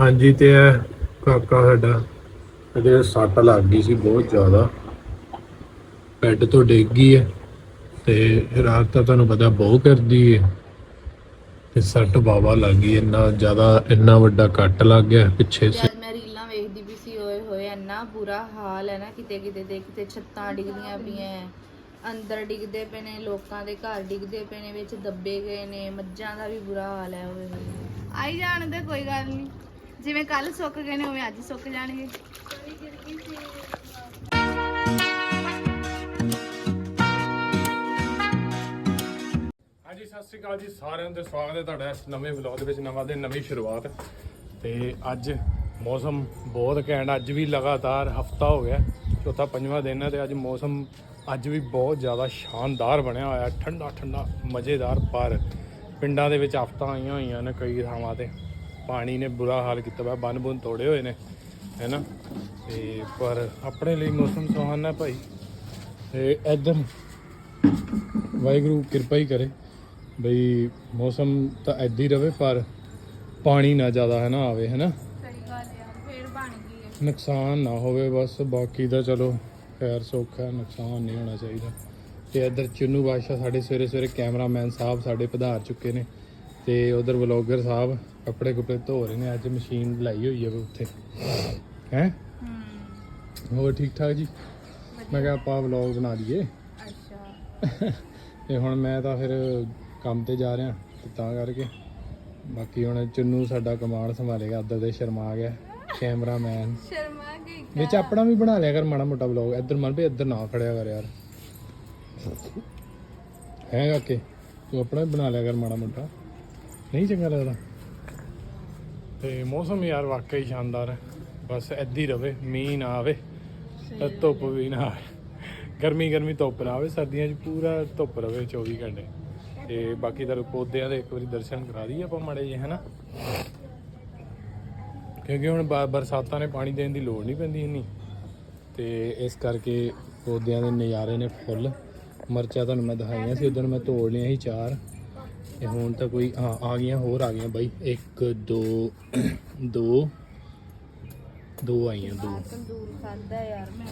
ਹਾਂਜੀ ਤੇ ਇਹ ਕਾਕਾ ਸਾਡਾ। ਇਹਦੇ ਸੱਟ ਲੱਗ ਗਈ ਸੀ ਬਹੁਤ ਜ਼ਿਆਦਾ। ਬੈੱਡ ਤੋਂ ਡਿੱਗ ਗਈ ਹੈ ਤੇ ਰਾਤ ਤਾਂ ਤੁਹਾਨੂੰ ਪਤਾ ਬਹੁਤ ਕਰਦੀ ਹੈ। ਤੇ ਸੱਟ ਬਾਬਾ ਲੱਗ ਗਈ ਇੰਨਾ ਜ਼ਿਆਦਾ ਇੰਨਾ ਵੱਡਾ ਕੱਟ ਲੱਗ ਗਿਆ ਪਿੱਛੇ ਸੇ। ਮੈਂ ਰੀਲਾਂ ਵੇਖਦੀ ਵੀ ਸੀ ਓਏ ਹੋਏ ਇੰਨਾ ਬੁਰਾ ਹਾਲ ਹੈ ਨਾ ਕਿਤੇ ਕਿਤੇ ਦੇ ਕਿਤੇ ਛੱਤਾਂ ਡਿੱਗਦੀਆਂ ਪਈਆਂ ਹੈ, ਅੰਦਰ ਡਿੱਗਦੇ ਪਏ ਨੇ ਲੋਕਾਂ ਦੇ ਘਰ ਡਿੱਗਦੇ ਪਏ ਨੇ ਵਿੱਚ ਦੱਬੇ ਗਏ ਨੇ ਮੱਝਾਂ ਦਾ ਵੀ ਬੁਰਾ ਹਾਲ ਹੈ ਓਏ ਹੋਏ। ਆਈ ਜਾਣਦੇ ਕੋਈ ਗੱਲ ਨਹੀਂ ਜਿਵੇਂ ਕੱਲ ਸੁੱਕ ਗਏ ਨੇ, ਉਵੇਂ ਅੱਜ ਸੁੱਕ ਜਾਣਗੇ। ਹਾਂਜੀ, ਸਤਿ ਸ਼੍ਰੀ ਅਕਾਲ ਜੀ। ਸਾਰਿਆਂ ਨੂੰ ਤੇ ਸਵਾਗਤ ਹੈ ਤੁਹਾਡਾ ਇਸ ਨਵੇਂ ਵਲੌਗ ਦੇ ਵਿੱਚ, ਨਵਾਂ ਦਿਨ, ਨਵੀਂ ਸ਼ੁਰੂਆਤ। ਤੇ ਅੱਜ ਮੌਸਮ ਬਹੁਤ ਘੈਂਟ ਅੱਜ ਵੀ ਲਗਾਤਾਰ ਹਫਤਾ ਹੋ ਗਿਆ, ਚੌਥਾ, ਪੰਜਵਾਂ ਦਿਨ ਹੈ ਤੇ ਅੱਜ ਮੌਸਮ ਅੱਜ ਵੀ ਬਹੁਤ ਜ਼ਿਆਦਾ ਸ਼ਾਨਦਾਰ ਬਣਿਆ ਹੋਇਆ, ਠੰਡਾ ਠੰਡਾ, ਮਜ਼ੇਦਾਰ ਪਰ ਪਿੰਡਾਂ ਦੇ ਵਿੱਚ ਆਫਤਾਂ ਆਈਆਂ ਹੋਈਆਂ ਨੇ ਕਈ ਥਾਵਾਂ ਤੇ। ਪਾਣੀ ਨੇ ਬੁਰਾ ਹਾਲ ਕੀਤਾ ਹੋਇਆ ਬੰਨ ਬੁੰਨ ਤੋੜੇ ਹੋਏ ਨੇ ਹੈਨਾ ਤੇ ਪਰ ਆਪਣੇ ਲਈ ਮੌਸਮ ਸੁਹਾਨਾ ਹੈ ਭਾਈ। ਤੇ ਇੱਧਰ ਵਾਹਿਗੁਰੂ ਕਿਰਪਾ ਹੀ ਕਰੇ ਬਈ ਮੌਸਮ ਤਾਂ ਐਦਾਂ ਹੀ ਰਵੇ ਪਰ ਪਾਣੀ ਨਾ ਜ਼ਿਆਦਾ ਹੈ ਨਾ ਆਵੇ ਹੈ ਨਾ? ਸਹੀ ਗੱਲ ਯਾਰ ਫੇਰ ਬਣ ਗਈ ਹੈ ਨੁਕਸਾਨ ਨਾ ਹੋਵੇ ਬਸ ਬਾਕੀ ਦਾ ਚਲੋ ਖੈਰ ਸੌਖਾ ਹੈ, ਨੁਕਸਾਨ ਨਹੀਂ ਹੋਣਾ ਚਾਹੀਦਾ। ਤੇ ਇੱਧਰ ਚੁੰਨੂ ਬਾਦਸ਼ਾਹ ਸਾਡੇ ਸਵੇਰੇ ਸਵੇਰੇ ਕੈਮਰਾਮੈਨ ਸਾਹਿਬ ਸਾਡੇ ਪਧਾਰ ਚੁੱਕੇ ਨੇ। ਤੇ ਉਧਰ ਵਲੌਗਰ ਸਾਹਿਬ ਕੱਪੜੇ ਕੁਪੜੇ ਧੋ ਰਹੇ ਨੇ ਅੱਜ ਮਸ਼ੀਨ ਲਾਈ ਹੋਈ ਹੈ ਉੱਥੇ। ਹੈ? ਹੋਰ ਠੀਕ ਠਾਕ ਜੀ? ਮੈਂ ਕਿਹਾ ਆਪਾਂ ਵਲੌਗ ਬਣਾ ਲਈਏ। ਅੱਛਾ। ਤੇ ਹੁਣ ਮੈਂ ਤਾਂ ਫਿਰ ਕੰਮ ਤੇ ਜਾ ਰਿਹਾ ਤੇ ਤਾਂ ਕਰਕੇ। ਬਾਕੀ ਹੁਣ ਚੁੰਨੂ ਸਾਡਾ ਕਮਾਂਡ ਸੰਭਾਲੇਗਾ ਅੱਧਰ ਦੇ ਸ਼ਰਮਾ ਗਿਆ ਕੈਮਰਾਮੈਨ। ਸ਼ਰਮਾ ਗਈ ਵਿੱਚ ਆਪਣਾ ਵੀ ਬਣਾ ਲਿਆ ਕਰ ਮਾੜਾ ਮੋਟਾ ਵਲੌਗ ਇੱਧਰ ਮਨ ਵੀ ਇੱਧਰ ਨਾ ਖੜਿਆ ਕਰ ਯਾਰ। ਹੈ ਕਾਕੇ? ਤੂੰ ਆਪਣਾ ਵੀ ਬਣਾ ਲਿਆ ਕਰ ਮਾੜਾ ਮੋਟਾ। ਨਹੀਂ ਚੰਗਾ ਲੱਗਦਾ। ਤੇ ਮੌਸਮ ਯਾਰ ਵਾਕਈ ਸ਼ਾਨਦਾਰ ਹੈ। ਬਸ ਹੀ ਰਵੇ ਮੀਂਹ ਨਾ ਆਵੇ ਤੇ ਧੁੱਪ ਵੀ ਨਾ ਆਵੇ। ਗਰਮੀ ਗਰਮੀ ਧੁੱਪ ਨਾ ਆਵੇ ਸਰਦੀਆਂ 'ਚ ਪੂਰਾ ਧੁੱਪ ਰਵੇ 24 ਘੰਟੇ। ਤੇ ਬਾਕੀ ਤਾਂ ਪੌਦਿਆਂ ਦੇ ਇੱਕ ਵਾਰੀ ਦਰਸ਼ਨ ਕਰਾ ਦਈਏ ਆਪਾਂ ਮਾੜੇ ਜਿਹੇ ਹਨਾ? ਕਿਉਂਕਿ ਹੁਣ ਬ- ਬਰਸਾਤਾਂ ਨੇ ਪਾਣੀ ਦੇਣ ਦੀ ਲੋੜ ਨਹੀਂ ਪੈਂਦੀ ਇੰਨੀ। ਤੇ ਇਸ ਕਰਕੇ ਪੌਦਿਆਂ ਦੇ ਨਜ਼ਾਰੇ ਨੇ ਫੁੱਲ। ਮਰਚਾ ਤੁਹਾਨੂੰ ਮੈਂ ਦਿਖਾਈਆਂ ਸੀ ਉਦੋਂ ਮੈਂ ਤੋੜ ਲਿਆ ਸੀ ਚਾਰ। ਤੇ ਹੁਣ ਤਾਂ ਕੋਈ ਹਾਂ ਆ ਗਈਆਂ ਹੋਰ ਆ ਗਈਆਂ ਬਾਈ। 1 2 2 ਦੋ ਆਈਆਂ ਦੋ। ਤੰਦੂਰ ਖਾਦਾ ਯਾਰ ਮੈਂ।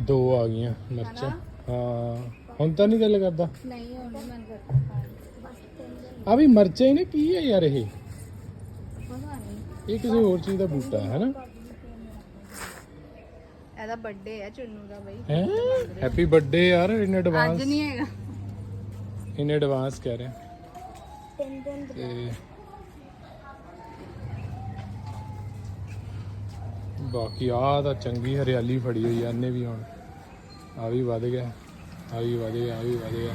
ਦੋ ਆ ਗਈਆਂ ਮਿਰਚਾਂ। ਹਾਂ ਹੁਣ ਤਾਂ ਨਹੀਂ ਦਿਲ ਕਰਦਾ। ਨਹੀਂ ਹੁਣ ਨੀ ਮਨ ਕਰਦਾ ਨੂੰ। ਆ ਵੀ ਮਿਰਚਾਂ ਹੀ ਨੇ ਕੀ ਹੈ ਯਾਰ ਇਹ? ਇਹ ਕਿਸੇ ਹੋਰ ਚੀਜ਼ ਦਾ ਬੂਟਾ ਹੈ ਹਨਾ? ਇਹਦਾ ਬਰਥਡੇ ਹੈ ਚੁੰਨੂ ਦਾ ਬਈ। ਹੈਪੀ ਬਰਥਡੇ ਯਾਰ ਇਨ ਅੱਜ ਐਡਵਾਂਸ ਨਹੀਂ ਹੈਗਾ। ਇਨ ਐਡਵਾਂਸ ਕਹਿ ਰਿਹਾ। ਤਿੰਨ ਦਿਨ ਤੇ ਬਾਕੀ ਆ ਤਾਂ ਚੰਗੀ ਹਰਿਆਲੀ ਫੜੀ ਹੋਈ ਆ ਇਹਨੇ ਵੀ ਹੁਣ। ਆ ਵੀ ਵਧ ਗਿਆ ਆ ਵੀ ਵਧ ਗਿਆ ਆ ਵੀ ਵਧ ਗਿਆ।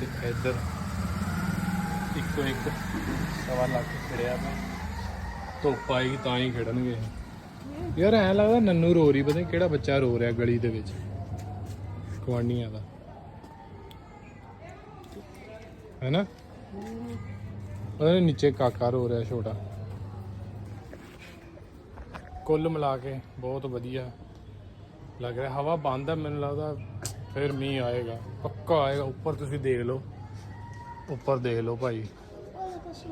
ਤੇ ਇੱਧਰ ਇੱਕੋ ਇੱਕ ਸਵਾ ਲੱਖ ਖੜਿਆ ਪਿਆ। ਧੁੱਪ ਆਏਗੀ ਤਾਂ ਹੀ ਖੇਡਣਗੇ ਯਾਰ ਐ ਲੱਗਦਾ ਨੰਨੂ ਰੋ ਰਹੀ, ਪਤਾ ਨੀ ਕਿਹੜਾ ਬੱਚਾ ਰੋ ਰਿਹਾ ਗਲੀ ਦੇ ਵਿੱਚ। ਕੁਆਂਡੀਆਂ ਦਾ। ਹੈਨਾ? ਉਹਦੇ ਨੀਚੇ ਕਾਕਾ ਰੋ ਰਿਹਾ ਛੋਟਾ। ਕੁੱਲ ਮਿਲਾ ਕੇ ਬਹੁਤ ਵਧੀਆ ਲੱਗ ਰਿਹਾ। ਹਵਾ ਬੰਦ ਹੈ ਮੈਨੂੰ ਲੱਗਦਾ, ਫਿਰ ਮੀਂਹ ਆਏਗਾ। ਪੱਕਾ ਆਏਗਾ। ਉੱਪਰ ਤੁਸੀਂ ਦੇਖ ਲਓ। ਉੱਪਰ ਦੇਖ ਲਓ ਭਾਈ।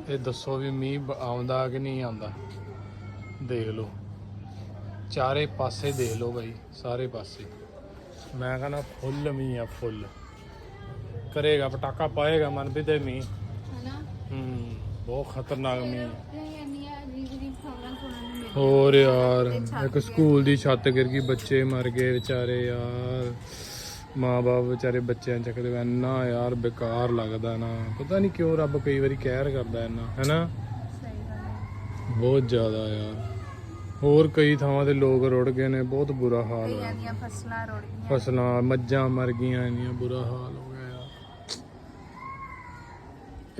ਇਹ ਦੱਸੋ ਵੀ ਮੀਂਹ ਆਉਂਦਾ ਕਿ ਨਹੀਂ ਆਉਂਦਾ। ਦੇਖ ਲਓ। ਚਾਰੇ ਪਾਸੇ ਦੇਖ ਲਓ ਭਾਈ, ਸਾਰੇ ਪਾਸੇ। ਮੈਂ ਕਹਿੰਦਾ ਫੁੱਲ ਮੀਂਹ ਆ, ਫੁੱਲ। ਕਰੇਗਾ, ਪਟਾਕਾ ਪਾਏਗਾ ਮਨ ਵੀ ਤੇ ਮੀਂਹ। ਬਹੁਤ ਖਤਰਨਾਕ ਮੀਂਹ ਹੋਰ ਯਾਰ ਇੱਕ ਸਕੂਲ ਦੀ ਛੱਤ ਗਿਰ ਗਈ ਬੱਚੇ ਮਰ ਗਏ ਵਿਚਾਰੇ ਯਾਰ। ਮਾਂ-ਬਾਪ ਵਿਚਾਰੇ ਬੱਚਿਆਂ ਚੱਕਦੇ ਇੰਨਾ ਯਾਰ ਬੇਕਾਰ ਲੱਗਦਾ ਨਾ। ਪਤਾ ਨਹੀਂ ਕਿਉਂ ਰੱਬ ਕਈ ਵਾਰੀ ਕਹਿਰ ਕਰਦਾ ਇੰਨਾ ਹੈਨਾ? ਬਹੁਤ ਜ਼ਿਆਦਾ ਯਾਰ। ਹੋਰ ਕਈ ਥਾਵਾਂ ਤੇ ਲੋਕ ਰੁੜ ਗਏ ਨੇ ਬਹੁਤ ਬੁਰਾ ਹਾਲ ਹੈ ਫਸਲਾਂ ਰੁੜ ਗਈਆਂ। ਫਸਲਾਂ ਮੱਝਾਂ ਮਰ ਗਈਆਂ ਇੰਨੀਆਂ ਬੁਰਾ ਹਾਲ ਹੋ ਗਿਆ ਯਾਰ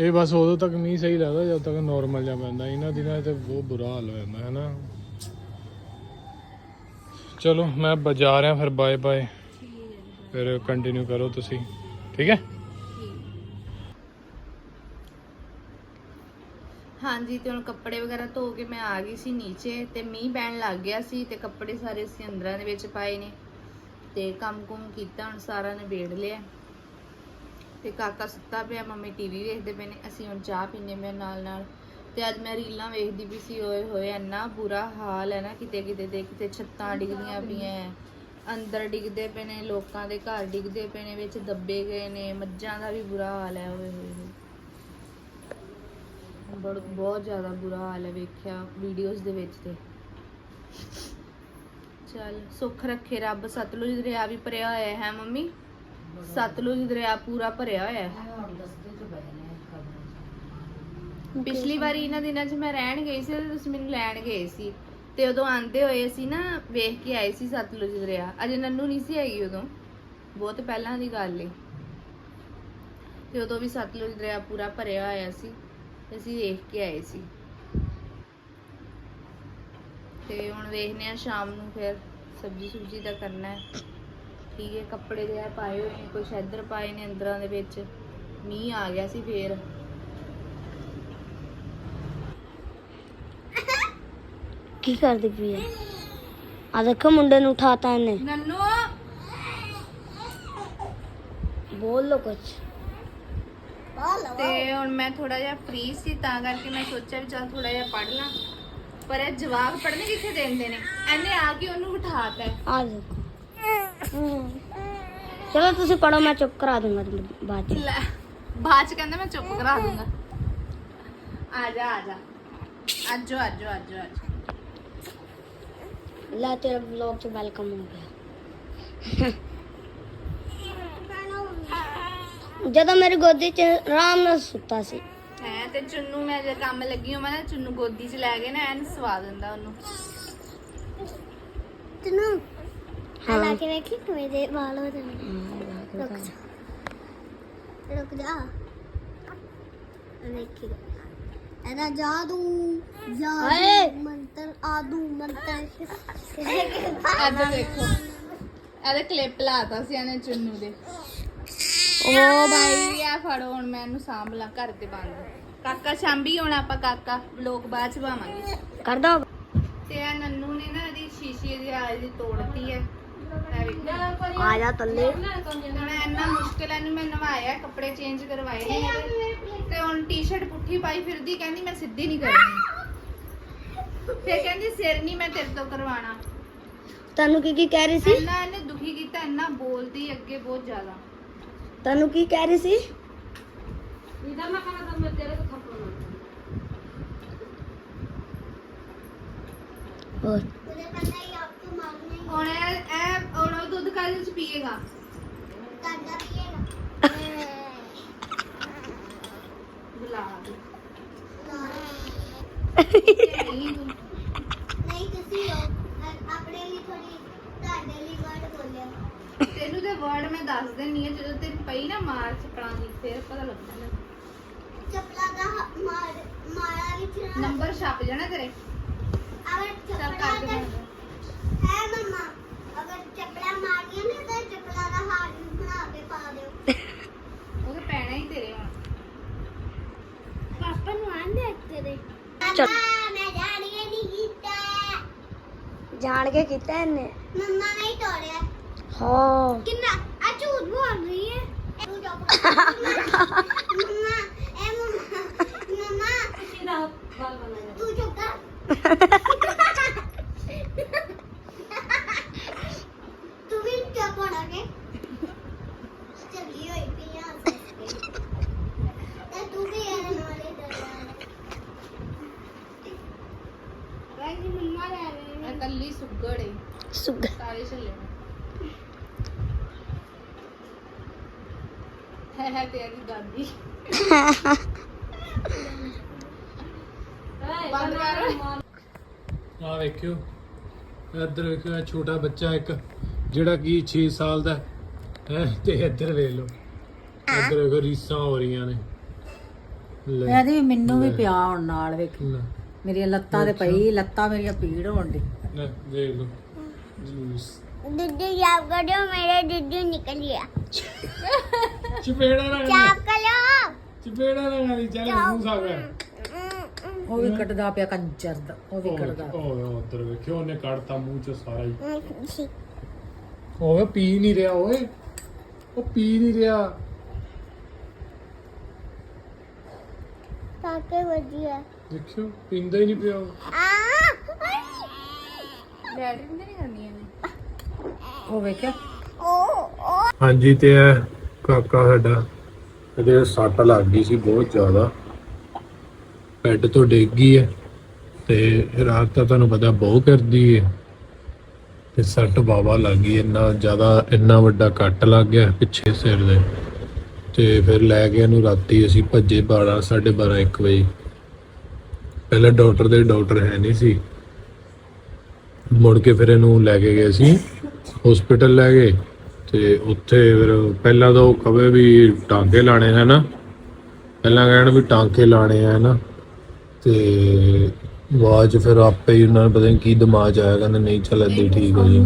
ਇਹ ਬਸ ਉਦੋਂ ਤੱਕ ਮੀਂਹ ਸਹੀ ਲੱਗਦਾ ਜਦ ਤੱਕ ਨਾਰਮਲ ਜਿਹਾ ਪੈਂਦਾ। ਇਹਨਾਂ ਦਿਨਾਂ ਤੇ ਬਹੁਤ ਬੁਰਾ ਹਾਲ ਹੋ ਜਾਂਦਾ ਹੈ ਨਾ ਚਲੋ, ਮੈਂ ਬਜਾ ਰਿਹਾ ਫਿਰ ਬਾਏ ਬਾਏ ਫਿਰ ਕੰਟੀਨਿਊ ਕਰੋ ਤੁਸੀਂ। ਠੀਕ ਹੈ? ਹਾਂਜੀ, ਤੇ ਹੁਣ ਕੱਪੜੇ ਵਗੈਰਾ ਧੋ ਕੇ ਮੈਂ ਆ ਗਈ ਸੀ ਨੀਚੇ ਤੇ ਮੀਂਹ ਪੈਣ ਲੱਗ ਗਿਆ ਸੀ ਤੇ ਕੱਪੜੇ ਸਾਰੇ ਅਸੀਂ ਅੰਦਰਾਂ ਦੇ ਵਿੱਚ ਪਾਏ ਨੇ ਤੇ ਕੰਮ ਕੁਮ ਕੀਤਾ, ਹੁਣ ਸਾਰਾ ਵੇੜ ਲਿਆ। ਤੇ ਕਾਕਾ ਸੁੱਤਾ ਪਿਆ ਮੰਮੀ ਟੀਵੀ ਵੇਖਦੇ ਪਏ ਨੇ ਅਸੀਂ ਹੁਣ ਚਾਹ ਪੀਨੇ ਮੈਂ ਨਾਲ ਨਾਲ। ਤੇ ਅੱਜ ਮੈਂ ਰੀਲਾਂ ਵੇਖਦੀ ਵੀ ਸੀ ਓਏ ਹੋਏ ਇੰਨਾ ਬੁਰਾ ਹਾਲ ਹੈ ਨਾ ਕਿਤੇ ਕਿਤੇ ਦੇ ਕਿਤੇ ਛੱਤਾਂ ਡਿੱਗਦੀਆਂ ਪਈਆਂ ਅੰਦਰ ਡਿੱਗਦੇ ਪਏ ਨੇ ਲੋਕਾਂ ਦੇ ਘਰ ਡਿੱਗਦੇ ਪਏ ਨੇ ਵਿੱਚ ਦੱਬੇ ਗਏ ਨੇ ਮੱਝਾਂ ਦਾ ਵੀ ਬੁਰਾ ਹਾਲ ਹੈ ਓਏ ਹੋਏ ਬਹੁਤ ਜ਼ਿਆਦਾ ਬੁਰਾ ਹਾਲ ਹੈ ਵੇਖਿਆ ਵੀਡੀਓਜ਼ ਦੇ ਵਿੱਚ ਤੇ। ਚੱਲ ਸੁੱਖ ਰੱਖੇ ਰੱਬ ਸਤਲੁਜ ਦਰਿਆ ਵੀ ਭਰਿਆ ਹੋਇਆ ਹੈ ਮੰਮੀ। ਸਤਲੁਜ ਦਰਿਆ ਪੂਰਾ ਭਰਿਆ ਹੋਇਆ ਹੈ। ਪਿਛਲੀ ਵਾਰੀ ਇਹਨਾਂ ਦਿਨਾਂ 'ਚ ਮੈਂ ਰਹਿਣ ਗਈ ਸੀ ਤੇ ਤੁਸੀਂ ਮੈਨੂੰ ਲੈਣ ਗਏ ਸੀ। ਤੇ ਉਦੋਂ ਆਂਦੇ ਹੋਏ ਸੀ ਨਾ ਵੇਖ ਕੇ ਆਏ ਸੀ ਸਤਲੁਜ ਦਰਿਆ। ਅਜੇ ਨੰਨੂ ਨਹੀਂ ਸੀ ਹੈਗੀ ਉਦੋਂ। ਬਹੁਤ ਪਹਿਲਾਂ ਦੀ ਗੱਲ ਏ। ਤੇ ਉਦੋਂ ਵੀ ਸਤਲੁਜ ਦਰਿਆ ਪੂਰਾ ਭਰਿਆ ਹੋਇਆ ਸੀ। ਅਸੀਂ ਵੇਖ ਕੇ ਆਏ ਸੀ। ਤੇ ਹੁਣ ਵੇਖਨੇ ਆ ਸ਼ਾਮ ਨੂੰ ਫਿਰ ਸਬਜੀ ਸੁਬਜੀ ਦਾ ਕਰਨਾ ਹੈ। ਠੀਕ ਹੈ ਕੱਪੜੇ ਦੇ ਆ ਪਾਏ ਹੋਏ ਨੇ ਕੁਛ ਇੱਧਰ ਪਾਏ ਨੇ ਅੰਦਰਾਂ ਦੇ ਵਿੱਚ? ਮੀਂਹ ਆ ਗਿਆ ਸੀ ਫੇਰ। ਕੀ ਕਰਦੀ ਪਈ ਹੈ ਆ ਦੇਖੋ ਮੁੰਡੇ ਨੂੰ ਉਠਾਤਾ ਇਹਨੇ। ਨੰਨੂ! ਬੋਲ ਲੋ ਕੁਛ। ਤੇ ਹੁਣ ਮੈਂ ਥੋੜਾ ਜਿਹਾ ਫ੍ਰੀ ਸੀ ਤਾਂ ਕਰਕੇ ਮੈਂ ਸੋਚਿਆ ਵੀ ਚੱਲ ਥੋੜਾ ਜਿਹਾ ਪੜ ਲਾਂ। ਪਰ ਇਹ ਜਵਾਬ ਪੜਨੇ ਕਿੱਥੇ ਦਿੰਦੇ ਨੇ? ਐਨੇ ਆ ਕੇ ਉਹਨੂੰ ਬਿਠਾਤਾ। ਹੈ। ਆ ਦੇਖੋ। ਚਲੋ ਤੁਸੀਂ ਪੜੋ ਮੈਂ ਚੁੱਪ ਕਰਾ ਦੂੰਗਾ ਤੁਹਾਨੂੰ ਬਾਅਦ ਚ। ਲੈ ਬਾਅਦ ਚ ਕਹਿੰਦਾ ਮੈਂ ਚੁੱਪ ਕਰਾ ਦੂੰਗਾ। ਆ ਜਾ ਆ ਜਾ। ਆਜੋ ਆਜੋ ਆਜੋ ਆਜੋ। ਲੈ ਤੇਰਾ ਵਲੌਗ ਚ ਵੈਲਕਮ ਹੋ ਗਿਆ। ਜਦੋਂ ਮੇਰੀ ਗੋਦੀ ਚ ਆਰਾਮ ਨਾਲ ਸੁੱਤਾ ਸੀ। ਹੈ ਤੇ ਚੁੰਨੂ ਮੈਂ ਜੇ ਕੰਮ ਲੱਗੀ ਹੋਵਾਂ ਨਾ ਚੁੰਨੂ ਗੋਦੀ 'ਚ ਲੈ ਕੇ ਨਾ ਐਨ ਸਵਾ ਦਿੰਦਾ ਉਹਨੂੰ। ਤੈਨੂੰ ਹਾਲਾ ਕੇ ਵੇਖੀ ਦੇ ਵਾਲ ਹੋ ਜਾਂਦੇ ਹਾਂ ਰੁਕ ਜਾ। ਵੇਖੀ। ਇਹਦਾ ਜਾਦੂ ਹਾਏ। ਜਾਦੂ ਮੰਤਰ ਆਦੂ ਮੰਤਰ। ਅੱਜ ਦੇਖੋ। ਇਹਦੇ ਕਲਿੱਪ ਲਾਤਾ ਸੀ ਇਹਨੇ ਚੁੰਨੂ ਦੇ। ਓ ਭਾਈ ਆ ਫੜੋ ਹੁਣ ਮੈਂ ਇਹਨੂੰ ਸਾਂਭ ਲਾਂ ਘਰ ਦੇ ਬੰਦ। ਕਾਕਾ ਸ਼ਾਂਭੀ ਹੁਣ ਆਪਾਂ ਕਾਕਾ। ਲੋਕ ਬਾਅਦ ਚ ਪਾਵਾਂਗੇ। ਕਰਦਾ। ਤੇ ਆ ਨੰਨੂ ਨੇ ਨਾ ਇਹਦੀ ਸ਼ੀਸ਼ੇ ਦੀ ਆਜ ਦੀ ਤੋੜਤੀ ਹੈ। ਆ ਜਾ ਤੱਲੇ ਹੁਣ ਇੰਨਾ ਮੁਸ਼ਕਿਲ ਇਹਨੂੰ ਮੈਂ ਨਵਾਇਆ ਕੱਪੜੇ ਚੇਂਜ ਕਰਵਾਏ ਨੇ ਇਹਦੇ। ਤੇ ਹੁਣ ਟੀ-ਸ਼ਰਟ ਪੁੱਠੀ ਪਾਈ ਫਿਰਦੀ ਕਹਿੰਦੀ ਮੈਂ ਸਿੱਧੀ ਨਹੀਂ ਕਰਨੀ। ਫਿਰ ਕਹਿੰਦੀ ਸਿਰ ਨਹੀਂ ਮੈਂ ਤੇਰੇ ਤੋਂ ਕਰਵਾਣਾ ਤੈਨੂੰ ਕੀ ਕੀ ਕਹਿ ਰਹੀ ਸੀ? ਇੰਨਾ ਇਹਨੇ ਦੁਖੀ ਕੀਤਾ ਇੰਨਾ ਬੋਲਦੀ ਅੱਗੇ ਬਹੁਤ ਜ਼ਿਆਦਾ। ਤੈਨੂੰ ਕੀ ਕਹਿ ਰਹੀ ਸੀ? ਹੋਰ। ਹੁਣ ਇਹ ਇਹ ਹੁਣ ਉਹ ਦੁੱਧ ਕਾਹਦੇ ਚ ਪੀਏਗਾ? ਕਾਂਡਾ ਪੀਏਗਾ। ਬੁਲਾ ਦੇ। ਨਹੀਂ ਤੂੰ। ਨਹੀਂ ਤੁਸੀਂ ਲੋ ਆਪਣੇ ਲਈ ਥੋੜੀ ਤੁਹਾਡੇ ਲਈ ਵਰਡ ਬੋਲਿਆ। ਤੈਨੂੰ ਤੇ ਵਰਡ ਮੈਂ ਦੱਸ ਦਿੰਨੀ ਆ ਜਦੋਂ ਤੇ ਪਈ ਨਾ ਮਾਰ ਚਪੜਾਂ ਦੀ ਫੇਰ ਪਤਾ ਲੱਗਣਾ ਚੱਪਲਾ ਦਾ ਹ- ਮਾਰ ਮਾਰਾ ਵਿੱਚ ਨਾ। ਨੰਬਰ ਛਪ ਜਾਣਾ ਤੇਰੇ? ਅਗਰ ਚੱਪਲਾ ਚੱਲ ਕਰ ਦੇ ਦਾ। ਚੱਪਲਾ ਮਾਰੀਆਂ ਨਾ ਤਾਂ ਚੱਪਲਾ ਦਾ ਹਾਰ ਬਣਾ ਕੇ ਪਾ ਦਿਓ। ਉਹ ਤੇ ਪੈਣਾ ਹੀ ਤੇਰੇ ਹੁਣ ਪਾਪਾ ਨੂੰ ਆਂਦੇ ਤੇਰੇ ਚੱਲ। ਮਮਾ ਮੈਂ ਜਾਣੀਏ ਨਹੀਂ ਕੀਤਾ। ਜਾਣ ਕੇ ਕੀਤਾ ਇਹਨੇ? ਮੰਮਾ ਨਹੀਂ ਤੋੜਿਆ। ਹਾਂ। ਕਿੰਨਾ? ਆ ਝੂਠ ਬੋਲ ਰਹੀ ਹੈ। ਤੂੰ ਚੁੱਪ ਮੰਮਾ ਇਹ ਮੰਮਾ ਮੰਮਾ। ਤੂੰ ਚੁੱਪ ਕਰ ਤੂੰ ਵੀ ਚੁੱਪ ਹੋਣਾ ਕੇ ਚੱਲੀ ਹੋਈ ਪਈ ਆ ਤੇ ਤੂੰ ਵੀ ਇਹਦੇ ਨਾਲ ਹੀ ਡਰਨਾ ਰਾਜੀ ਮੰਮਾ ਲੈ ਰਹੀ ਇਹ ਕੱਲੀ ਸੁੱਗੜ ਏ ਸੁਗ ਸਾਰੇ ਛੱਲੇ ਹੈ ਹੈ ਜਾਂਦੀ ਬੰਦ ਕਰ। ਆ ਵੇਖਿਓ ਇੱਧਰ ਵੇਖਿਓ ਇਹ ਛੋਟਾ ਬੱਚਾ ਇੱਕ ਜਿਹੜਾ ਕਿ 6 ਸਾਲ ਦਾ ਹੈ ਤੇ ਇੱਧਰ ਵੇਖ ਲਓ। ਇੱਧਰ ਵੇਖੋ ਰੀਸਾਂ ਹੋ ਰਹੀਆਂ ਨੇ। ਲੈ ਇਹਦੀ ਵੀ ਮੈਨੂੰ ਵੀ ਪਿਆ ਹੁਣ ਨਾਲ ਵੇਖ। ਲੈ, ਮੇਰੀਆਂ ਲੱਤਾਂ ਤੇ ਪਈ ਲੱਤਾਂ ਮੇਰੀਆਂ ਪੀੜ ਹੋਣ ਦੀ ਲੈ ਵੇਖ ਲਓ। ਜਲੂਸ। ਦੁੱਧ ਯਾਦ ਕਰਿਓ ਮੇਰੇ ਦੁੱਧ ਨਿਕਲ ਗਿਆ ਚਪੇੜਾ ਲਗਾ ਚਾਪ ਲਿਓ। ਚਪੇੜਾ ਲਗਾ ਦੀ ਚੱਲ ਮੂੰਹ ਸਾਫ਼ ਕਰ। ਉਹ ਵੀ ਕੱਟਦਾ ਪਿਆ ਕੰਜਰ ਦਾ ਉਹ ਵੀ ਕੱਟਦਾ। ਓਏ ਉਧਰ ਵੇਖਿਓ ਉਹਨੇ ਕੱਢਤਾ ਮੂੰਹ ਚ ਸਾਰਾ ਹੀ। ਓਏ ਪੀ ਨਹੀਂ ਰਿਹਾ ਓਏ। ਉਹ ਪੀ ਨਹੀਂ ਰਿਹਾ। ਤਾਂ ਕੇ ਵਧੀਆ। ਦੇਖਿਓ ਪੀਂਦਾ ਹੀ ਨਹੀਂ ਪਿਆ ਉਹ। ਆ ਡੈਡੀ ਨਹੀਂ ਕਰਨੀ ਇਹਨੇ ਉਹ ਵੇਖਿਆ? ਹਾਂਜੀ ਤੇ ਇਹ ਕਾਕਾ ਸਾਡਾ। ਇਹਦੇ ਸੱਟ ਲੱਗ ਗਈ ਸੀ ਬਹੁਤ ਜ਼ਿਆਦਾ। ਬੈੱਡ ਤੋਂ ਡਿੱਗ ਗਈ ਹੈ ਤੇ ਰਾਤ ਤਾਂ ਤੁਹਾਨੂੰ ਪਤਾ ਬਹੁਤ ਕਰਦੀ ਹੈ। ਤੇ ਸੱਟ ਬਾਬਾ ਲੱਗ ਗਈ, ਇੰਨਾ ਜ਼ਿਆਦਾ, ਇੰਨਾ ਵੱਡਾ ਕੱਟ ਲੱਗ ਗਿਆ ਪਿੱਛੇ ਸਿਰ ਦੇ। ਤੇ ਫਿਰ ਲੈ ਕੇ ਇਹਨੂੰ ਰਾਤੀ, ਅਸੀਂ ਭੱਜੇ 12 12:30 1 ਵਜੇ। ਪਹਿਲਾਂ ਡਾਕਟਰ ਦੇ ਡਾਕਟਰ ਹੈ ਨਹੀਂ ਸੀ। ਮੁੜ ਕੇ ਫਿਰ ਇਹਨੂੰ ਲੈ ਕੇ ਗਏ ਸੀ ਹਸਪੀਟਲ ਲੈ ਗਏ। ਤੇ ਉੱਥੇ ਫਿਰ ਪਹਿਲਾਂ ਤਾਂ ਉਹ ਕਵੇ ਵੀ ਟਾਂਕੇ ਲਾਣੇ ਹੈ ਨਾ ਪਹਿਲਾਂ ਕਹਿਣ ਵੀ ਟਾਂਕੇ ਲਾਣੇ ਆ ਨਾ ਤੇ ਬਾਅਦ ਫਿਰ ਆਪੇ ਹੀ ਉਹਨਾਂ ਨੇ ਪਤਾ ਨਹੀਂ ਕੀ ਦਿਮਾਗ ਆਇਆ ਕਹਿੰਦੇ ਨਹੀਂ ਚੱਲ ਹੀ ਠੀਕ ਹੋ ਜੀ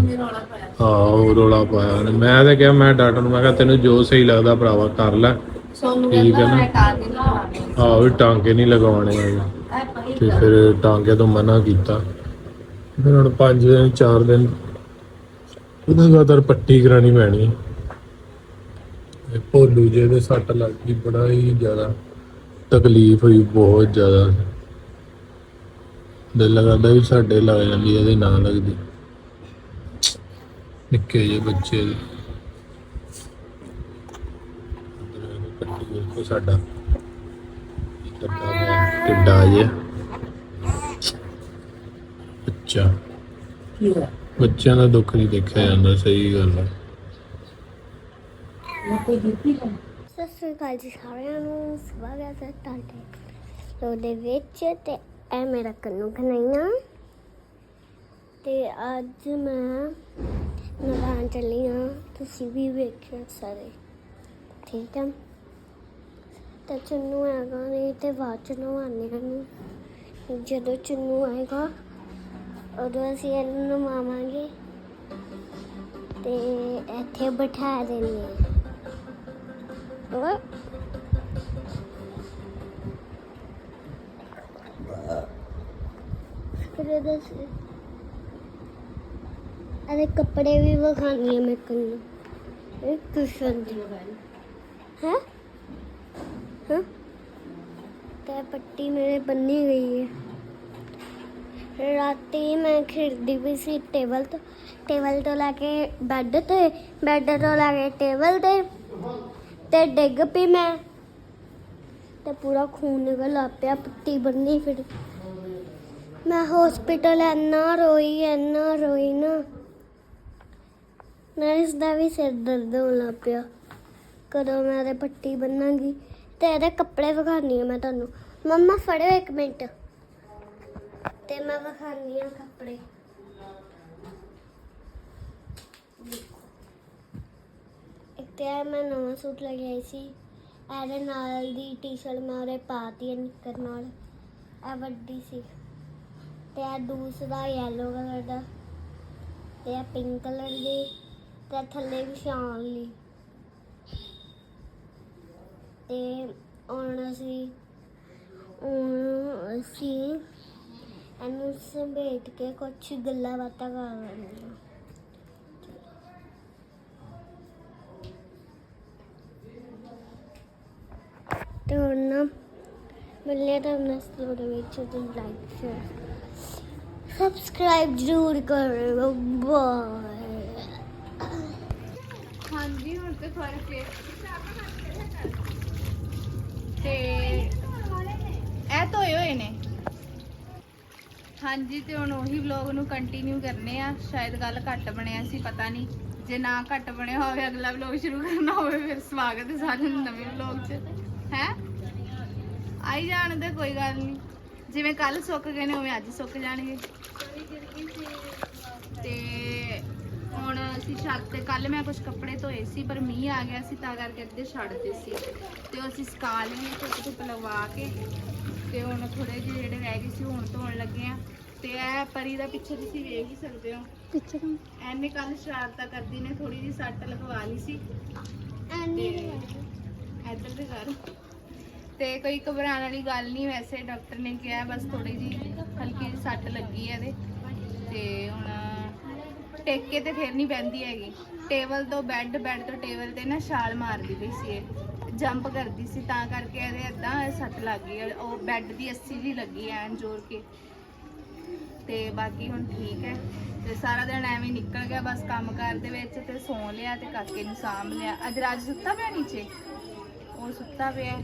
ਹਾਂ ਉਹ ਰੋਲਾ ਪਾਇਆ ਮੈਂ ਤਾਂ ਕਿਹਾ ਮੈਂ ਡਾਕਟਰ ਨੂੰ ਮੈਂ ਕਿਹਾ ਤੈਨੂੰ ਜੋ ਸਹੀ ਲੱਗਦਾ ਭਰਾਵਾ ਕਰ ਲੈ। ਠੀਕ ਹੈ ਨਾ? ਆਹ ਵੀ ਟਾਂਕੇ ਨਹੀਂ ਲਗਾਉਣੇ ਤੇ ਫਿਰ ਟਾਂਕੇ ਤੋਂ ਮਨਾ ਕੀਤਾ। ਫਿਰ ਹੁਣ 5 ਦਿਨ 4 ਦਿਨ ਉਹਦੇ ਪੱਟੀ ਕਰਾਣੀ ਪੈਣੀ ਇਹ ਭੋਲੂ ਜੇ ਦੇ ਸੱਟ ਲੱਗ ਗਈ, ਬੜਾ ਹੀ ਜ਼ਿਆਦਾ ਤਕਲੀਫ ਹੋਈ, ਬਹੁਤ ਜ਼ਿਆਦਾ। ਦਿਲ ਕਰਦਾ ਵੀ ਸਾਡੇ ਲੱਗ ਜਾਂਦੀ, ਇਹਦੇ ਨਾਲ ਲੱਗਦੀ। ਨਿੱਕੇ ਜਿਹੇ ਬੱਚੇ ਦੀ। ਪੱਟੀ ਵੇਖੋ ਸਾਡਾ। ਕੀ ਜਿਹਾ। ਬੱਚਾ ਕੀ ਹੋਇਆ? ਬੱਚਿਆਂ ਦਾ ਦੁੱਖ ਨਹੀਂ ਦੇਖਿਆ ਜਾਂਦਾ ਸਹੀ ਗੱਲ ਹੈ ਉਹ ਕੋਈ ਦਿੱਤੀ ਕਾ ਸਤਿ ਸ੍ਰੀ ਅਕਾਲ ਜੀ ਸਾਰਿਆਂ ਨੂੰ ਸਵਾਗਤ ਹੈ ਤੁਹਾਡੇ ਸ਼ੋ ਦੇ ਵਿੱਚ ਤੇ ਇਹ ਮੇਰਾ ਕੰਨੂ ਕਨਈਆ ਤੇ ਅੱਜ ਮੈਂ ਨਵਾਂ ਚੱਲੀ ਹਾਂ ਤੁਸੀਂ ਵੀ ਵੇਖਿਓ ਸਾਰੇ ਠੀਕ ਹੈ ਤੇ ਚੁੰਨੂ ਆਏਗਾ ਨਹੀਂ ਤੇ ਬਾਅਦ ਚ ਨਵਾਉਣੇ ਨੂੰ ਜਦੋਂ ਚੁੰਨੂ ਆਏਗਾ ਉਦੋਂ ਅਸੀਂ ਇਹਨੂੰ ਨਵਾਵਾਂਗੇ ਤੇ ਇੱਥੇ ਬਿਠਾ ਦੇਣੀ ਹੈ। ਫਿਰ ਇਹਦੇ ਸ- ਕੱਪੜੇ ਵੀ ਵਿਖਾਣੀ ਹੈ ਮੈਂ ਕੰਨ ਇਹ ਕੁਸ਼ਨ ਦੀ ਹੈ? ਹਾਂ? ਤੇ ਪੱਟੀ ਮੇਰੇ ਬੰਨੀ ਗਈ ਹੈ। ਰਾਤੀ ਮੈਂ ਖੇਡਦੀ ਵੀ ਸੀ ਟੇਬਲ ਤੋਂ ਟੇਬਲ ਤੋਂ ਲੈ ਕੇ ਬੈੱਡ ਤੇ, ਬੈੱਡ ਤੋਂ ਲੈ ਕੇ ਟੇਬਲ ਤੇ ਤੇ ਡਿੱਗ ਪਈ ਮੈਂ ਤੇ ਪੂਰਾ ਖੂਨ ਨਿਕਲ ਆ ਪਿਆ, ਪੱਟੀ ਬੰਨੀ ਫਿਰ। ਮੈਂ ਹਸਪੀਟਲ ਇੰਨਾ ਰੋਈ ਇੰਨਾ ਰੋਈ ਨਾ। ਨਰਸ ਦਾ ਵੀ ਸਿਰ ਦਰਦ ਹੋਣ ਲੱਗ ਪਿਆ। ਕਦੋਂ ਮੈਂ ਇਹਦੇ ਪੱਟੀ ਬੰਨਾਂਗੀ ਤੇ ਇਹਦੇ ਕੱਪੜੇ ਵਿਖਾਣੀ ਆ ਮੈਂ ਤੁਹਾਨੂੰ। ਮੰਮਾ, ਫੜਿਓ ਇੱਕ ਮਿੰਟ। ਤੇ ਮੈਂ ਵਿਖਾਣੀ ਆ ਕੱਪੜੇ। ਇੱਕ ਤੇ ਇਹ ਮੈਂ ਨਵਾਂ ਸੂਟ ਲੈ ਕੇ ਆਈ ਸੀ। ਇਹਦੇ ਨਾਲ ਦੀ ਟੀ-ਸ਼ਰਟ ਮੈਂ ਉਹਦੇ ਪਾਤੀ ਹੈ ਨਿੱਕਰ ਨਾਲ। ਇਹ ਵੱਡੀ ਸੀ। ਤੇ ਇਹ ਦੂਸਰਾ ਯੈਲੋ ਕਲਰ ਦਾ। ਤੇ ਇਹ ਪਿੰਕ ਕਲਰ ਦੀ ਤੇ ਥੱਲੇ ਵੀ ਸ਼ਾਨ ਲਈ। ਤੇ ਹੁਣ ਅਸੀਂ ਹੁਣ ਅਸੀਂ ਇਹਨੂੰ ਸਮੇਟ ਕੇ ਕੁਝ ਗੱਲਾਂ ਬਾਤਾਂ ਕਰ ਤੇ ਹੁਣ ਨਾ ਮਿਲਿਆ ਤਾਂ ਨੈਕਸਟ ਵੀਡੀਓ ਵਿੱਚ ਤੇ ਲਾਈਕ ਸ਼ੇਅਰ ਸਬਸਕ੍ਰਾਈਬ ਜ਼ਰੂਰ ਕਰਿਓ ਬਾਏ ਹਾਂਜੀ, ਹੁਣ ਤੇ ਫ਼ਰਕ ਹੈ ਤੇ ਇਹ ਧੋਏ ਹੋਏ ਨੇ। ਹਾਂਜੀ, ਤੇ ਹੁਣ ਉਹੀ ਵਲੌਗ ਨੂੰ ਕੰਟੀਨਿਊ ਕਰਨੇ ਆ। ਸ਼ਾਇਦ ਗੱਲ ਘੱਟ ਬਣਿਆ ਸੀ, ਪਤਾ ਨਹੀਂ। ਜੇ ਨਾ ਘੱਟ ਬਣਿਆ ਹੋਵੇ, ਅਗਲਾ ਵਲੌਗ ਸ਼ੁਰੂ ਕਰਨਾ ਹੋਵੇ, ਫਿਰ ਸਵਾਗਤ ਹੈ ਸਾਰਿਆਂ ਨੂੰ ਨਵੇਂ ਵਲੌਗ 'ਚ। ਹੈ? ਆਈ ਜਾਣ ਦੇ, ਕੋਈ ਗੱਲ ਨਹੀਂ। ਜਿਵੇਂ ਕੱਲ ਸੁੱਕ ਗਏ ਨੇ, ਉਵੇਂ ਅੱਜ ਸੁੱਕ ਜਾਣਗੇ। ਤੇ ਹੁਣ ਅਸੀਂ ਛੱਤ ਤੇ ਕੱਲ ਮੈਂ ਕੁਝ ਕੱਪੜੇ ਧੋਏ ਸੀ ਪਰ ਮੀਂਹ ਆ ਗਿਆ ਸੀ ਤਾਂ ਕਰਕੇ ਅੱਧੇ ਛੱਡਦੇ ਸੀ। ਤੇ ਉਹ ਅਸੀਂ ਸੁਕਾ ਲਏ ਧੁੱਪ ਧੁੱਪ ਲਵਾ ਕੇ ਤੇ ਹੁਣ ਥੋੜੇ ਜਿਹੇ ਜਿਹੜੇ ਰਹਿ ਗਏ ਸੀ ਹੁਣ ਧੋਣ ਲੱਗੇ ਆ। ਤੇ ਇਹ ਪਰੀ ਦਾ ਪਿੱਛੇ ਤੁਸੀਂ ਵੇਖ ਹੀ ਸਕਦੇ ਹੋ। ਪਿੱਛੇ ਤੋਂ ਐਨੇ ਕੱਲ ਸ਼ਰਾਰਤਾਂ ਕਰਦੀ ਨੇ ਥੋੜੀ ਜਿਹੀ ਸੱਟ ਲਗਵਾ ਲਈ ਸੀ। ਐਨੀ ਇੱਧਰ ਦੇ ਕਰ। ਤੇ ਕੋਈ ਘਬਰਾਉਣ ਵਾਲੀ ਗੱਲ ਨਹੀਂ ਵੈਸੇ ਡਾਕਟਰ ਨੇ ਕਿਹਾ ਬਸ ਥੋੜੀ ਜੀ ਹਲਕੀ ਜਿਹੀ ਸੱਟ ਲੱਗੀ ਹੈ ਇਹਦੇ। ਤੇ ਹੁਣ ਟੇਕ ਕੇ ਤੇ ਫਿਰ ਨਹੀਂ ਪੈਂਦੀ ਹੈਗੀ। ਟੇਬਲ ਤੋਂ ਬੈੱਡ ਬੈੱਡ ਤੋਂ ਟੇਬਲ ਤੇ ਨਾ ਛਾਲ ਮਾਰਦੀ ਪਈ ਸੀ ਇਹ। ਜੰਪ ਕਰਦੀ ਸੀ, ਤਾਂ ਕਰਕੇ ਇਹਦੇ ਏਦਾਂ ਸੱਟ ਲੱਗ ਗਈ। ਉਹ ਬੈੱਡ ਦੀ ਅੱਸੀ ਜੀ ਲੱਗੀ ਐਨ ਜ਼ੋਰ ਕੇ। ਤੇ ਬਾਕੀ ਹੁਣ ਠੀਕ ਹੈ। ਤੇ ਸਾਰਾ ਦਿਨ ਐਵੇਂ ਹੀ ਨਿਕਲ ਗਿਆ, ਬਸ ਕੰਮ ਕਾਰ ਦੇ ਵਿੱਚ ਤੇ ਸੌਂ ਲਿਆ ਤੇ ਕਾਕੇ ਨੂੰ ਸਾਂਭ ਲਿਆ। ਅੱਜ ਰਾਜ ਸੁੱਤਾ ਪਿਆ ਨੀਚੇ? ਉਹ ਸੁੱਤਾ ਪਿਆ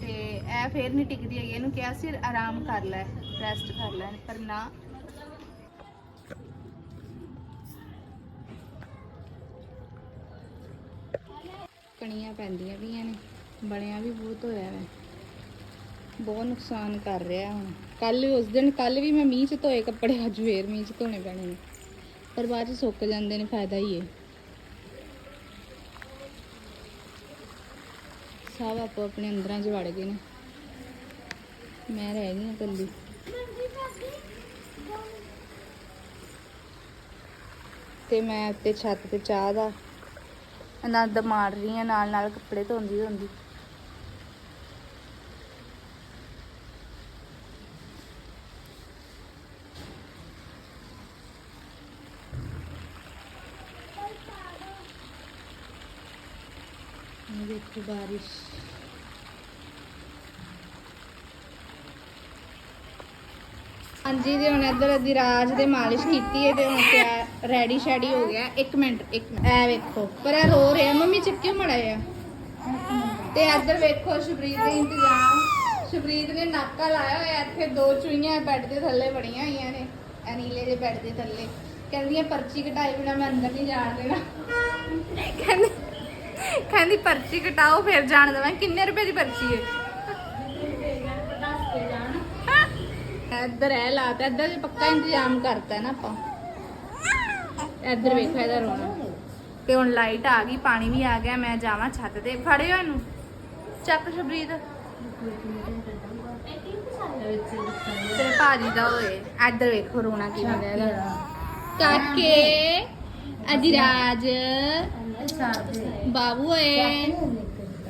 ਤੇ ਇਹ ਫੇਰ ਨਹੀਂ ਟਿਕਦੀ ਹੈਗੀ। ਇਹਨੂੰ ਕਿਹਾ ਸੀ, ਆਰਾਮ ਕਰ ਲੈ ਰੈਸਟ ਕਰ ਲੈ, ਪਰ ਨਾ ਕਣੀਆਂ ਪੈਂਦੀਆਂ ਪਈਆਂ ਨੇ, ਬਣਿਆ ਵੀ ਬਹੁਤ ਹੋਇਆ ਹੈ ਬਹੁਤ ਨੁਕਸਾਨ ਕਰ ਰਿਹਾ ਹੁਣ। ਕੱਲ ਉਸ ਦਿਨ ਕੱਲ ਵੀ ਮੈਂ ਮੀਂਹ 'ਚ ਧੋਏ ਕੱਪੜੇ, ਅੱਜ ਫੇਰ ਮੀਂਹ 'ਚ ਧੋਣੇ ਪੈਣੇ ਨੇ। ਪਰ ਬਾਅਦ 'ਚ ਸੁੱਕ ਜਾਂਦੇ ਨੇ, ਫਾਇਦਾ ਹੀ ਹੈ ਸਭ ਆਪੋ ਆਪਣੇ ਅੰਦਰਾਂ 'ਚ ਵੜ ਗਏ ਨੇ। ਮੈਂ ਰਹਿ ਗਈ ਹਾਂ ਇਕੱਲੀ। ਤੇ ਮੈਂ ਉੱਤੇ ਛੱਤ ਤੇ ਚਾਹ ਦਾ ਆਨੰਦ ਮਾਰ ਰਹੀ ਹਾਂ, ਨਾਲ ਨਾਲ ਕੱਪੜੇ ਧੋਂਦੀ ਧੋਂਦੀ। ਇਹ ਦੇਖੋ ਬਾਰਿਸ਼। ਹਾਂਜੀ, ਤੇ ਹੁਣ ਇੱਧਰ ਅਧਿਰਾਜ ਦੇ ਮਾਲਿਸ਼ ਕੀਤੀ ਹੈ ਤੇ ਹੁਣ ਤਿਆਰ ਰੈਡੀ ਸ਼ੈਡੀ ਹੋ ਗਿਆ। ਇੱਕ ਮਿੰਟ ਇੱਕ ਮਿੰਟ। ਐ ਵੇਖੋ। ਪਰ ਇਹ ਰੋ ਰਿਹਾ। ਮੰਮੀ, ਚੱਕਿਓ ਮੜਾ ਆ ਤੇ ਇੱਧਰ ਵੇਖੋ ਸ਼ਬਰੀਤ ਦੇ ਇੰਤਜ਼ਾਮ। ਸ਼ਬਰੀਤ ਨੇ ਨਾਕਾ ਲਾਇਆ ਹੋਇਆ। ਇੱਥੇ ਦੋ ਚੂਈਆਂ ਬੈੱਡ ਦੇ ਥੱਲੇ ਬੜੀਆਂ ਹੋਈਆਂ ਨੇ। ਇਹ ਨੀਲੇ ਦੇ ਬੈੱਡ ਦੇ ਥੱਲੇ। ਕਹਿੰਦੀਆਂ, ਪਰਚੀ ਕਟਾਈ ਬਿਨਾ ਮੈਂ ਅੰਦਰ ਨਹੀਂ ਜਾਣ ਦੇਣਾ। ਕਹਿੰਦੀ ਕਹਿੰਦੀ, ਪਰਚੀ ਕਟਾਓ, ਫਿਰ ਜਾਣ ਦੇਵਾਂ। ਕਿੰਨੇ ਰੁਪਏ ਦੀ ਪਰਚੀ ਹੈ? ਇੱਧਰ ਹੈ ਲਾਤਾ। ਇੱਧਰ ਪੱਕਾ ਇੰਤਜ਼ਾਮ ਕਰਤਾ ਨਾ ਆਪਾਂ। ਇੱਧਰ ਵੇਖੋ ਇਹਦਾ ਰੋਣਾ ਤੇ ਹੁਣ ਲਾਈਟ ਆ ਗਈ ਪਾਣੀ ਵੀ ਆ ਗਿਆ ਮੈਂ ਜਾਵਾਂ ਛੱਤ ਤੇ। ਫੜਿਓ ਇਹਨੂੰ। ਚੱਕ ਸ਼ਬਰੀਤ ਤੇਰੇ ਭਾਜੀ ਦਾ ਹੋਏ ਇੱਧਰ ਵੇਖੋ ਰੋਣਾ ਕਿਵੇਂ ਦਾ ਇਹਦਾ। ਕਾਕੇ ਅਜਿਰਾਜ। ਬਾਬੂ ਓਏ।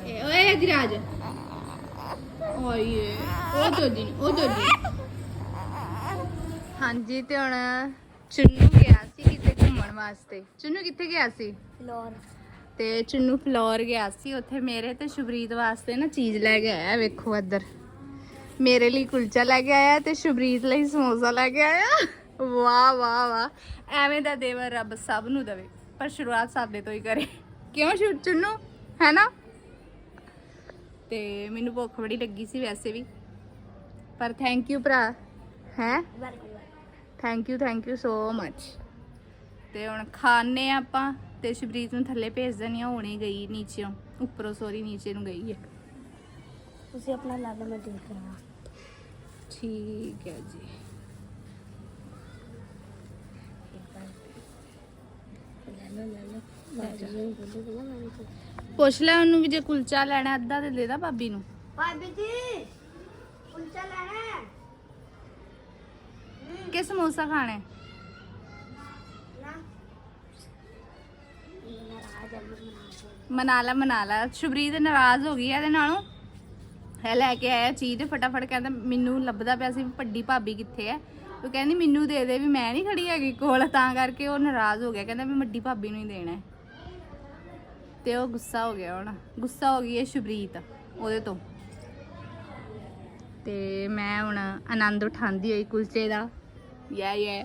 ਇਹ ਓਏ ਅਜਿਰਾਜ। ਓਏ ਉਹ ਨੀ, ਉਹ ਜੋਜੀ ਹਾਂਜੀ ਤੇ ਹੁਣ ਚੁੰਨੂ ਘੁੰਮਣ ਵਾਸਤੇ ਚੁੰਨੂ ਕਿੱਥੇ ਗਿਆ ਸੀ? ਫਲੋਰ। ਤੇ ਚੁੰਨੂ ਫਲੋਰ ਗਿਆ ਸੀ। ਉੱਥੇ ਮੇਰੇ ਤੇ ਸ਼ੁਭਰੀਤ ਵਾਸਤੇ ਨਾ ਚੀਜ਼ ਲੈ ਕੇ ਆਇਆ ਵੇਖੋ ਇੱਧਰ। ਮੇਰੇ ਲਈ ਕੁਲਚਾ ਲੈ ਕੇ ਆਇਆ ਤੇ ਸ਼ੁਭਰੀਤ ਲਈ ਸਮੋਸਾ ਲੈ ਕੇ ਆਇਆ। ਵਾਹ ਵਾਹ ਵਾਹ। ਐਵੇਂ ਦਾ ਦੇਵਰ ਰੱਬ ਸਭ ਨੂੰ ਦਵੇ ਪਰ ਸ਼ੁਰੂਆਤ ਸਾਡੇ ਤੋਂ ਹੀ ਕਰੇ। ਕਿਉਂ ਸ਼ੁ ਚੁੰਨੂ? ਹੈ ਨਾ? ਤੇ ਮੈਨੂੰ ਭੁੱਖ ਬੜੀ ਲੱਗੀ ਸੀ ਵੈਸੇ ਵੀ। ਪਰ ਥੈਂਕ ਯੂ ਭਰਾ। ਹੈ? Thank you thank you so much ਤੇ ਹੁਣ ਖਾਣੇ ਆਪਾਂ ਤੇ ਸ਼ਬਰੀਤ ਨੂੰ ਥੱਲੇ ਭੇਜ ਦਨੀ ਹੁਣੇ ਗਈ ਨੀਚੇੋਂ ਉੱਪਰੋਂ ਸੋਰੀ ਨੀਚੇ ਨੂੰ ਗਈ ਹੈ। ਤੁਸੀਂ ਆਪਣਾ ਲਾ ਲਓ ਮੈਂ ਦੇਖ ਰਹਾ ਠੀਕ ਹੈ ਜੀ। ਪੁੱਛ ਲੈ ਉਹਨੂੰ ਵੀ ਜੇ ਕੁਲਚਾ ਲੈਣਾ ਅੱਧਾ ਤੇ ਦੇ ਦਾ ਭਾਬੀ ਨੂੰ। ਭਾਬੀ ਜੀ ਕੁਲਚਾ ਲੈਣਾ ਕਿ ਸਮੋਸਾ ਖਾਣਾ ਹੈ? ਮਨਾ ਲਾ ਮਨਾ ਲਾ। ਸ਼ਬਰੀਤ ਨਾਰਾਜ਼ ਹੋ ਗਈ ਇਹਦੇ ਨਾਲੋਂ। ਇਹ ਲੈ ਕੇ ਆਇਆ ਚੀਜ਼, ਫਟਾਫਟ ਕਹਿੰਦਾ ਮੈਨੂੰ ਲੱਭਦਾ ਪਿਆ ਸੀ ਵੱਡੀ ਭਾਬੀ ਕਿੱਥੇ ਹੈ ਉਹ ਕਹਿੰਦੀ ਮੈਨੂੰ ਦੇ ਦੇ ਵੀ ਮੈਂ ਨਹੀਂ ਖੜੀ ਹੈਗੀ ਕੋਲ, ਤਾਂ ਕਰਕੇ ਉਹ ਨਾਰਾਜ਼ ਹੋ ਗਿਆ। ਕਹਿੰਦਾ ਵੀ ਵੱਡੀ ਭਾਬੀ ਨੂੰ ਹੀ ਦੇਣਾ ਹੈ। ਤੇ ਉਹ ਗੁੱਸਾ ਹੋ ਗਿਆ ਹੁਣ। ਗੁੱਸਾ ਹੋ ਗਈ ਹੈ ਸ਼ਬਰੀਤ ਉਹਦੇ ਤੋਂ। ਤੇ ਮੈਂ ਹੁਣ ਆਨੰਦ ਉਠਾਉਂਦੀ ਹੋਈ ਕੁਲਚੇ ਦਾ। ਯਾ ਯਾ।